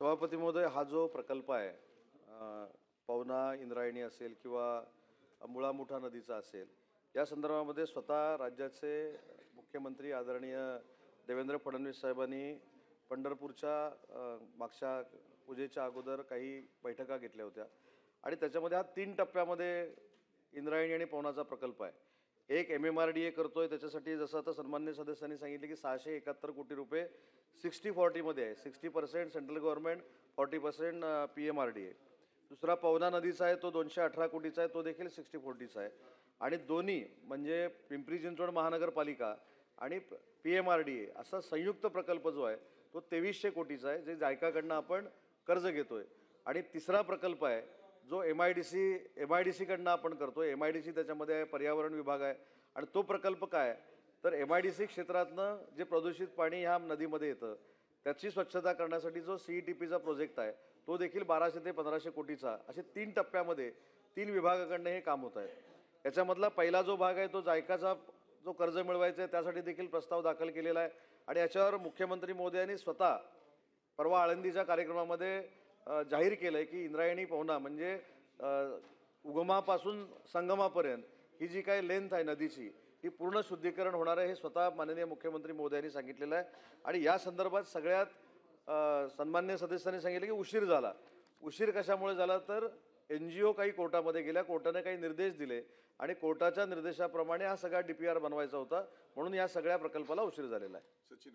सभापती महोदय हा जो प्रकल्प आहे पवना इंद्रायणी असेल किंवा मुळा मुठा नदीचा असेल या संदर्भामध्ये स्वतः राज्याचे मुख्यमंत्री आदरणीय देवेंद्र फडणवीस साहेबांनी पंढरपूरच्या मागच्या पूजेच्या अगोदर काही बैठका घेतल्या होत्या. आणि त्याच्यामध्ये हा तीन टप्प्यामध्ये इंद्रायणी आणि पवनाचा प्रकल्प आहे. एक M M R D A करतो आहे त्याच्यासाठी जसं आता सन्मान्य सदस्यांनी सांगितलं की सहाशे एकाहत्तर कोटी रुपये सिक्स्टी फॉर्टीमध्ये आहे. Sixty percent central government forty percent P M R D A दुसरा पवना नदीचा आहे तो दोनशे अठरा कोटीचा आहे तो देखील सिक्स्टी फोर्टीचा आहे. आणि दोन्ही म्हणजे पिंपरी चिंचवड महानगरपालिका आणि P M R D A असा संयुक्त प्रकल्प जो आहे तो तेवीसशे कोटीचा आहे जे जायकाकडनं आपण कर्ज घेतो आहे आणि तिसरा प्रकल्प आहे जो M I D C M I D सीकडनं आपण करतो एम आय डी सी त्याच्यामध्ये आहे पर्यावरण विभाग आहे आणि तो प्रकल्प काय? तर एम आय डी सी क्षेत्रातनं जे प्रदूषित पाणी ह्या नदीमध्ये येतं त्याची स्वच्छता करण्यासाठी जो सी ई टी पीचा प्रोजेक्ट आहे तो देखील बाराशे ते पंधराशे कोटीचा असे तीन टप्प्यामध्ये तीन विभागाकडनं हे काम होत आहे. याच्यामधला पहिला जो भाग आहे तो जायकाचा जो कर्ज मिळवायचा आहे त्यासाठी देखील प्रस्ताव दाखल केलेला आहे. आणि याच्यावर मुख्यमंत्री मोदी यांनी स्वतः परवा आळंदीच्या कार्यक्रमामध्ये जाहीर केलं आहे की इंद्रायणी पवना म्हणजे उगमापासून संगमापर्यंत ही जी काही लेंथ आहे नदीची ही पूर्ण शुद्धीकरण होणार आहे हे स्वतः माननीय मुख्यमंत्री मोदयांनी सांगितलेलं आहे. आणि या संदर्भात सगळ्यात सन्मान्य सदस्यांनी सांगितलं की उशीर झाला. उशीर कशामुळे झाला तर एन जी ओ काही कोर्टामध्ये गेल्या कोर्टाने काही निर्देश दिले आणि कोर्टाच्या निर्देशाप्रमाणे हा सगळा डी पी आर बनवायचा होता. म्हणून या सगळ्या प्रकल्पाला उशीर झालेला आहे. सचिन